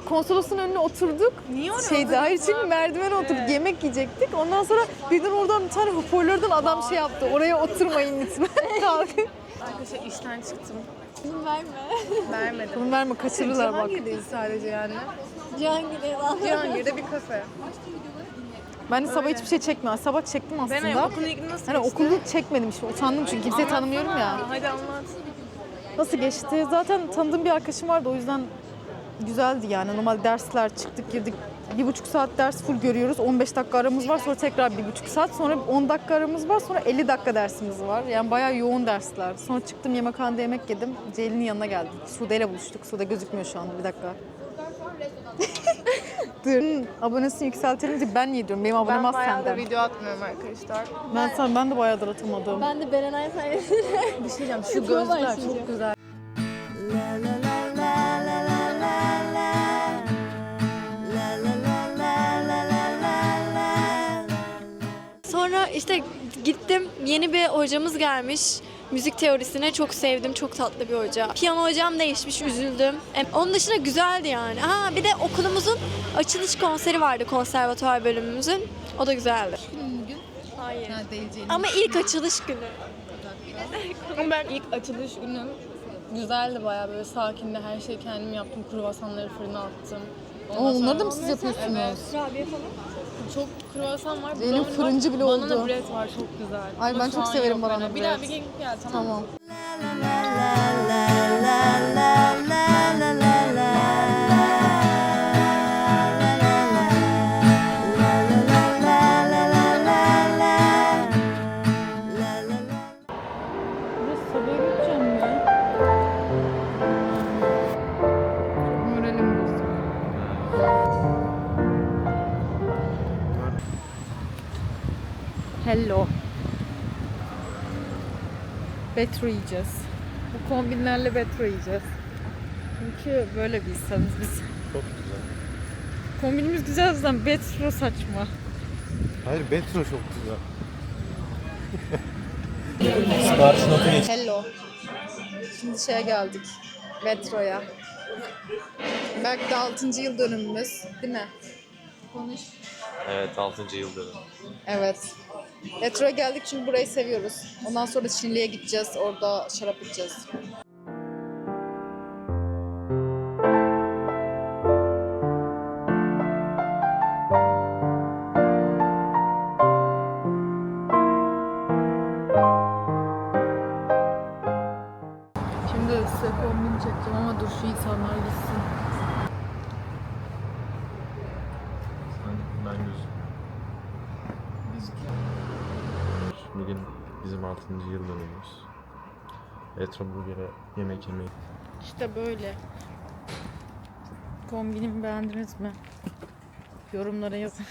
konsolosun önüne oturduk. Niye oraya Şeyde, hayır çünkü merdivene oturduk. Yemek yiyecektik. Ondan sonra birden oradan bir tane hoparlörden adam şey yaptı. Oraya oturmayın lütfen. Kalkın. Arkadaşlar işten çıktım. Verme. Vermedim. Bunu verme kaçırırlar bak. Cihangir'deyiz sadece yani. Cihangir'e lan. Cihangir'de bir kafe. Ben de sabah hiçbir şey çekmiyorum. Sabah çektim Ben aslında. okulu ilgili nasıl Hani geçti? okulu çekmedim işte. Utandım çünkü kimseyi tanımıyorum ya. Hadi anlat. Nasıl geçti? Zaten tanıdığım bir arkadaşım vardı o yüzden güzeldi yani. Normal dersler çıktık girdik. Bir buçuk saat ders full görüyoruz. 15 dakika aramız var. Sonra tekrar bir buçuk saat. Sonra 10 dakika aramız var. Sonra 50 dakika dersimiz var. Yani bayağı yoğun dersler. Sonra çıktım yemekhanede yemek yedim. Ceylin'in yanına geldik. Sude ile buluştuk. Sude gözükmüyor şu anda. Bir dakika. Dur. Abonesini yükseltelim diye ben yediyorum. Benim abonem Ben az bayağı da senden. video atmıyorum arkadaşlar. Ben, sen, ben de bayağıdır atamadım. Ben de Berenay sayesinde. Bir şey diyeceğim. Şu gözlükler çok güzel. İşte gittim yeni bir hocamız gelmiş. Müzik teorisine çok sevdim. Çok tatlı bir hoca. Piyano hocam değişmiş. Üzüldüm. E, Onun dışında güzeldi yani. Ha bir de okulumuzun açılış konseri vardı konservatuvar bölümümüzün. O da güzeldi. Bugün Hayır. değil Ama ilk açılış günü. Ben ilk açılış günüm güzeldi bayağı böyle sakindi. Her şeyi kendim yaptım. Kruvasanları fırına attım. Ondan Onları sonra- da mı siz yapıyorsunuz? Evet. Çok kruvasan var. Benim brownie fırıncı var, bile Banana oldu. bread var çok güzel. Ay, ben çok severim yok banana yani. Bir daha bir gün gel tamam. Tamam. Hello. Betro yiyeceğiz. Bu kombinlerle betro yiyeceğiz. Çünkü böyle bir insanız biz. Çok güzel. Kombinimiz güzel zaten betro saçma. Hayır Betro çok güzel. Sipariş notu geç. Hello. Şimdi şeye geldik. Metroya. Belki de 6. yıl dönümümüz. Değil mi? Konuş. Evet 6. yıl dönümü. Evet. Metroya geldik çünkü burayı seviyoruz. Ondan sonra Çinli'ye gideceğiz. Orada şarap içeceğiz. Şimdi size kombin çekeceğim ama dur şu insanlar gitsin. 16. yıl dönümümüz. Etro Burger'e yemek yemeyi. İşte böyle. Kombinimi beğendiniz mi? Yorumlara yazın.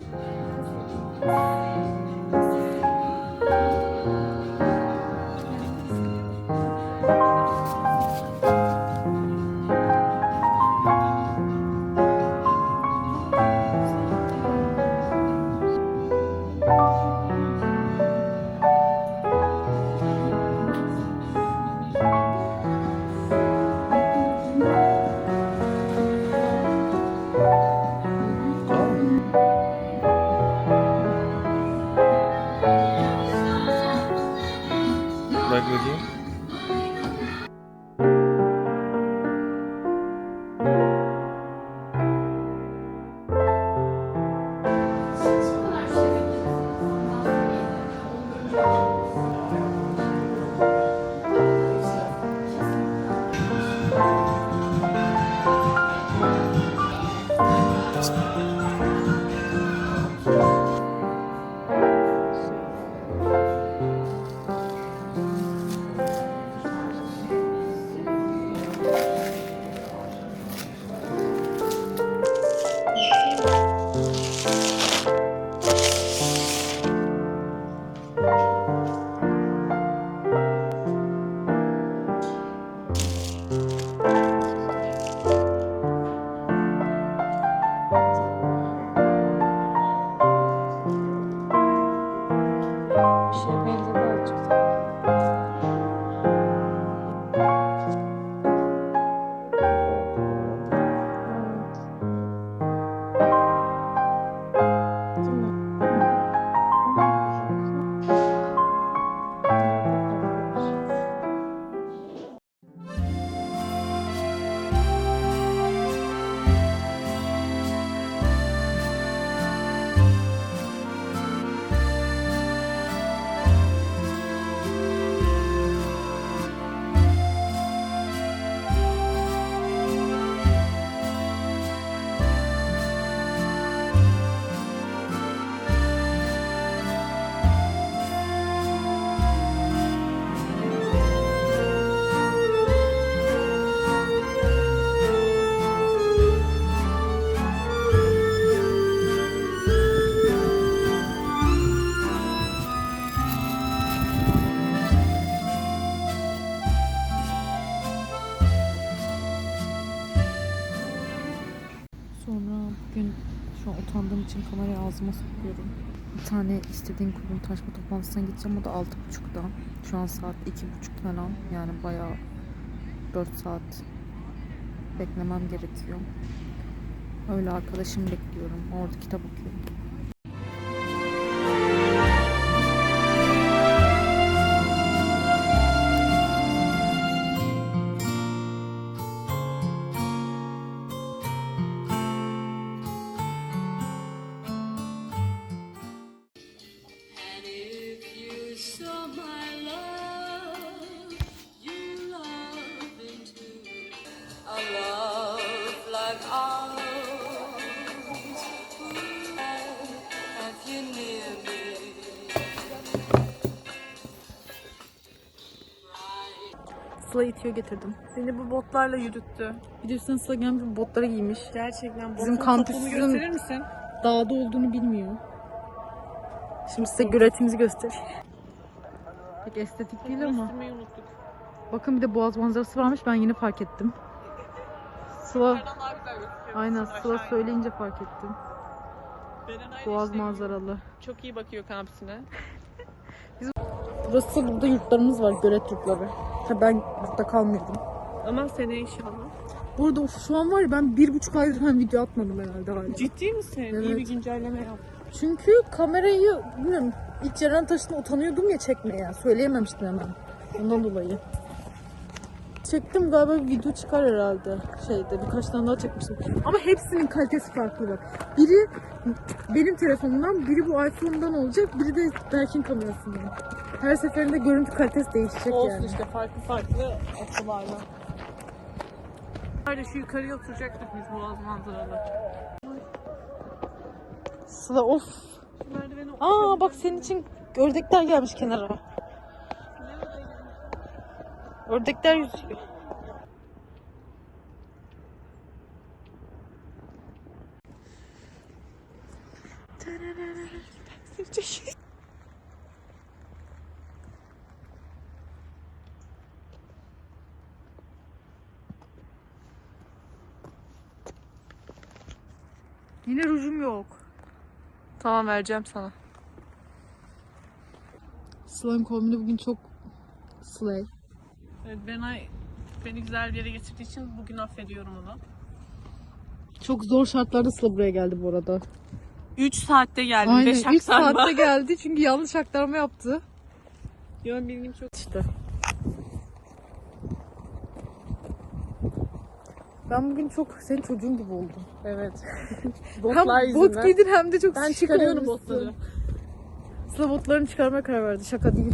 utandığım için kamerayı ağzıma sokuyorum. Bir tane istediğim kurulum taşma toplantısına gideceğim. O da 6.30'da. Şu an saat 2.30 falan. Yani bayağı 4 saat beklemem gerekiyor. Öyle arkadaşım bekliyorum. Orada kitap okuyorum. Sıla itiyor getirdim. Beni bu botlarla yürüttü. Biliyorsun Sıla gelmiş bu botları giymiş. Gerçekten Bizim botun kampüsün- topunu gösterir misin? Dağda olduğunu bilmiyor. Şimdi size göletimizi göstereyim. Pek estetik değil ama. Unuttuk. Bakın bir de boğaz manzarası varmış ben yeni fark ettim. Sıla, aynen Aşağı Sıla in. söyleyince fark ettim. Boğaz manzaralı. Çok iyi bakıyor kampüsüne. Burası burada yurtlarımız var, gölet yurtları. Ha, ben yurtta kalmıyordum. Ama seneye inşallah. Burada of, şu an var ya ben bir buçuk aydır hem video atmadım herhalde hala. Ciddi misin? İyi Evet. bir güncelleme yap. Çünkü kamerayı bilmiyorum ilk Ceren taşına utanıyordum ya çekmeye. Söyleyememiştim hemen. Ondan dolayı. Çektim galiba bir video çıkar herhalde şeyde birkaç tane daha çekmiştim. Ama hepsinin kalitesi farklı bak. Biri benim telefonumdan, biri bu iPhone'dan olacak, biri de Berk'in kamerasından. Her seferinde görüntü kalitesi değişecek Olsun yani. işte farklı farklı açılarla. Hadi şu yukarıya oturacaktık biz boğaz manzaralı. Sıla of. Aa bak senin için ördekler gelmiş kenara. Ördekler yüzüyor. Yine rujum yok. Tamam vereceğim sana. Sıla'nın kombini bugün çok slay. Evet Benay beni güzel bir yere getirdiği için bugün affediyorum onu. Çok zor şartlarda Sıla buraya geldi bu arada. 3 saatte geldim. Aynen 5 3 saatte geldi çünkü yanlış aktarma yaptı. Yön bilgim çok. İşte. Ben bugün çok senin çocuğun gibi oldum. Evet. Hem bot giydin hem de çok Ben şık çıkarıyorum olmuşsun. botları. Sıla botlarını çıkarmaya karar verdi. Şaka değil.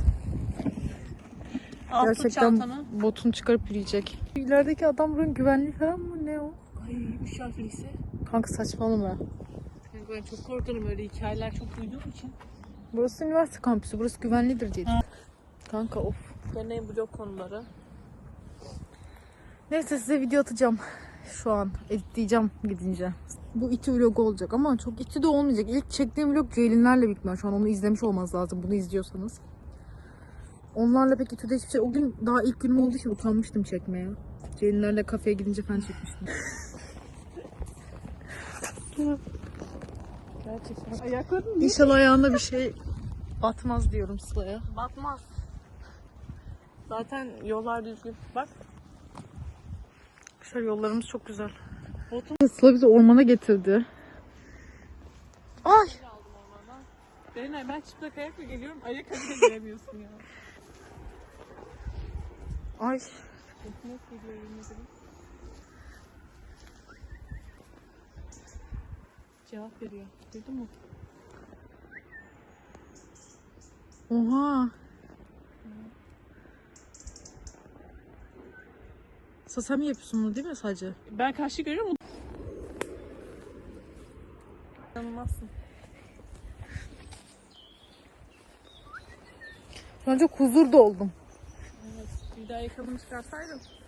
Al Gerçekten çantanı. botunu çıkarıp yürüyecek. İlerideki adam buranın güvenliği falan mı? Ne o? Ay üç harfliyse. Kanka saçmalama. Yani ben çok korkarım öyle hikayeler çok duyduğum için. Burası üniversite kampüsü. Burası güvenlidir diye. Kanka of. Gene blok konuları. Neyse size video atacağım. Şu an editleyeceğim gidince. Bu iti vlog olacak ama çok iti de olmayacak. İlk çektiğim vlog Ceylinlerle bitmiyor. Şu an onu izlemiş olmanız lazım bunu izliyorsanız. Onlarla pek itide hiçbir şey... O gün daha ilk günüm olduğu için utanmıştım çekmeye. Ceylinlerle kafeye gidince falan çekmiştim. Gerçekten. Ayakların İnşallah ayağına bir şey batmaz diyorum Sıla'ya. batmaz. Zaten yollar düzgün. Bak. Arkadaşlar yollarımız çok güzel. Botun Sıla bizi ormana getirdi. Ay! Berenay ben çıplak ayakla geliyorum. Ayakkabı da giyemiyorsun ya. Ay! Nasıl geliyor ederim. Cevap veriyor. Duydun mu? Oha! Sıla sen mi yapıyorsun bunu değil mi sadece? Ben karşı görüyorum. İnanılmazsın. Şu an çok huzur oldum. Evet. Bir daha ayakkabını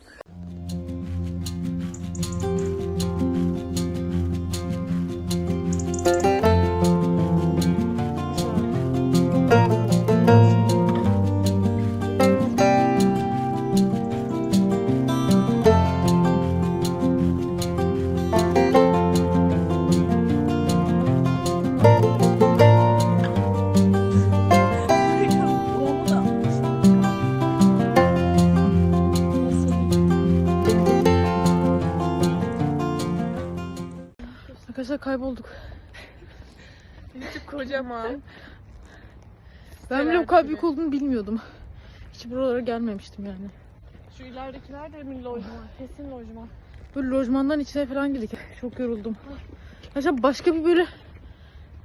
kaybolduk. Çok kocaman. Ben bile bu kadar büyük olduğunu bilmiyordum. Hiç buralara gelmemiştim yani. Şu ileridekiler de mi lojman? Kesin lojman. Böyle lojmanların içine falan girdik. Çok yoruldum. Acaba başka bir böyle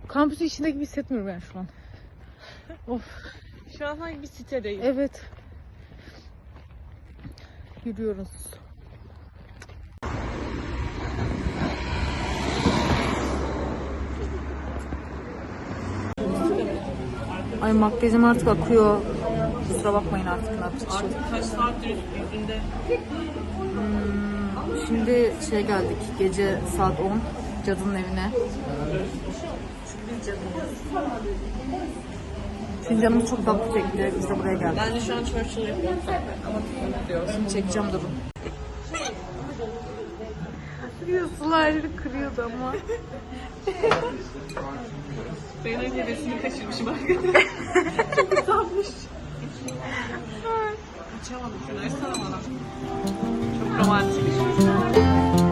kampüsün içinde gibi hissetmiyorum yani şu an. Of Şu an hangi bir sitedeyim? evet. Yürüyoruz. Ay makyajım artık akıyor. Kusura bakmayın artık ne yapacağız. Kaç saattir yüzünde? Şimdi şey geldik gece saat 10 cadının evine. Şimdi canımız çok tatlı çekti. Biz de buraya geldik. Ben de şu an Churchill yapıyorum. Şimdi çekeceğim durun. Suları kırıyordu ama. Ben önce resmini kaçırmışım arkadaşlar. Çok utanmış. Açamadım. Açsana bana. Çok romantik.